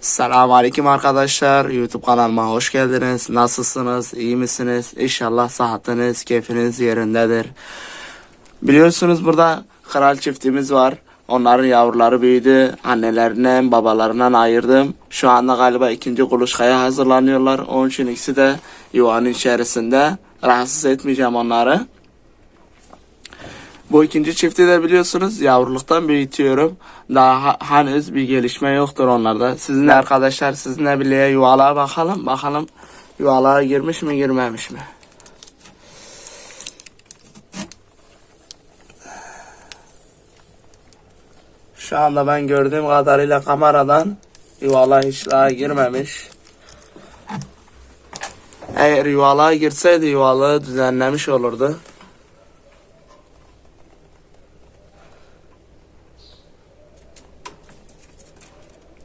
Selamun Aleyküm arkadaşlar. YouTube kanalıma hoş geldiniz. Nasılsınız? İyi misiniz? İnşallah sıhhatiniz, keyfiniz yerindedir. Biliyorsunuz burada kral çiftimiz var. Onların yavruları büyüdü. Annelerinden, babalarından ayırdım. Şu anda galiba ikinci kuluçkaya hazırlanıyorlar. Onun için ikisi de yuvanın içerisinde. Rahatsız etmeyeceğim onları. Bu ikinci çifti de biliyorsunuz yavruluktan büyütüyorum. Daha ha- henüz bir gelişme yoktur onlarda. Sizinle arkadaşlar sizinle birlikte yuvalığa bakalım. Bakalım yuvalığa girmiş mi girmemiş mi? Şu anda ben gördüğüm kadarıyla kameradan yuvalığa hiç daha girmemiş. Eğer yuvalığa girseydi yuvalığı düzenlemiş olurdu.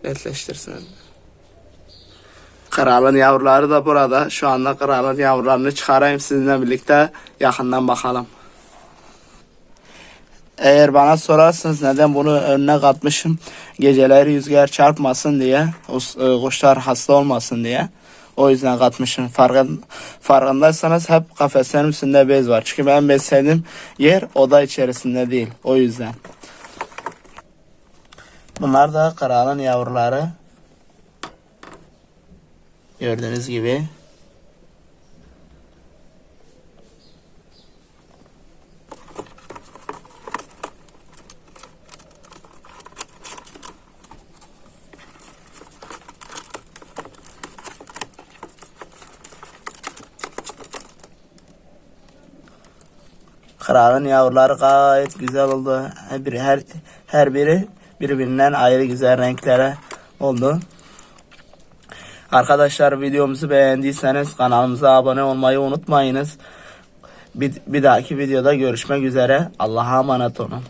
Netleştirsin. Kralın yavruları da burada. Şu anda kralın yavrularını çıkarayım sizinle birlikte. Yakından bakalım. Eğer bana sorarsanız neden bunu önüne katmışım? Geceleri rüzgar çarpmasın diye e, kuşlar hasta olmasın diye. O yüzden katmışım. Farkın, farkındaysanız hep kafeslerin üstünde bez var. Çünkü ben beslediğim yer oda içerisinde değil. O yüzden Bunlar da kralın yavruları. Gördüğünüz gibi. Kralın yavruları gayet güzel oldu. Her biri, her, her biri birbirinden ayrı güzel renklere oldu. Arkadaşlar videomuzu beğendiyseniz kanalımıza abone olmayı unutmayınız. Bir, bir dahaki videoda görüşmek üzere. Allah'a emanet olun.